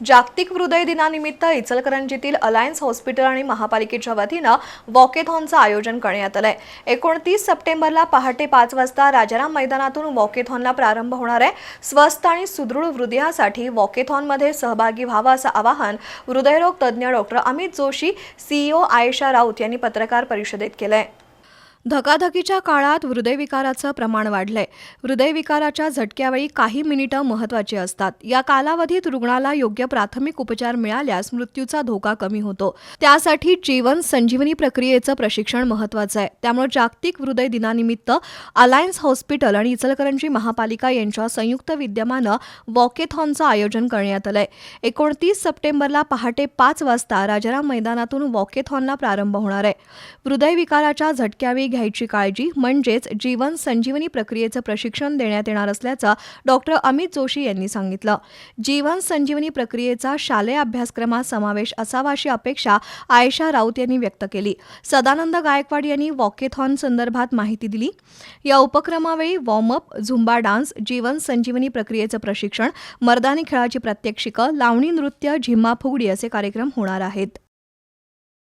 जागतिक हृदय दिनानिमित्त इचलकरंजीतील अलायन्स हॉस्पिटल आणि महापालिकेच्या वतीनं वॉकेथॉनचं आयोजन करण्यात आलंय. एकोणतीस सप्टेंबरला पहाटे पाच वाजता राजाराम मैदानातून वॉकेथॉनला प्रारंभ होणार आहे. स्वस्त आणि सुदृढ हृदयासाठी वॉकेथॉनमध्ये सहभागी व्हावं असं आवाहन हृदयरोग तज्ज्ञ डॉक्टर अमित जोशी सीईओ आयशा राऊत यांनी पत्रकार परिषदेत केलं आहे धकाधकीच्या काळात हृदयविकाराचं प्रमाण वाढलंय. हृदयविकाराच्या झटक्यावेळी काही मिनिटं महत्त्वाची असतात. या कालावधीत रुग्णाला योग्य प्राथमिक उपचार मिळाल्यास मृत्यूचा धोका कमी होतो. त्यासाठी जीवन संजीवनी प्रक्रियेचं प्रशिक्षण महत्त्वाचं आहे. त्यामुळे जागतिक हृदय दिनानिमित्त अलायन्स हॉस्पिटल आणि इचलकरंजी महापालिका यांच्या संयुक्त विद्यमानं वॉकेथॉनचं आयोजन करण्यात आलंय. एकोणतीस सप्टेंबरला पहाटे पाच वाजता राजाराम मैदानातून वॉकेथॉनला प्रारंभ होणार आहे. हृदयविकाराच्या झटक्यावेळी घ्यायची काळजी. म्हणजेच जीवन संजीवनी प्रक्रियेचं प्रशिक्षण देण्यात येणार असल्याचं डॉक्टर अमित जोशी यांनी सांगितलं. जीवन संजीवनी प्रक्रियेचा शालेय अभ्यासक्रमात समावेश असावा अशी अपेक्षा आयशा राऊत यांनी व्यक्त केली. सदानंद गायकवाड यांनी वॉकेथॉन संदर्भात माहिती दिली. या उपक्रमावेळी warm up Zumba dance Jeevan Sanjeevani प्रक्रियेचं प्रशिक्षण मर्दानी खेळाची प्रात्यक्षिकं लावणी नृत्य झिम्मा फुगडी असे कार्यक्रम होणार आहेत.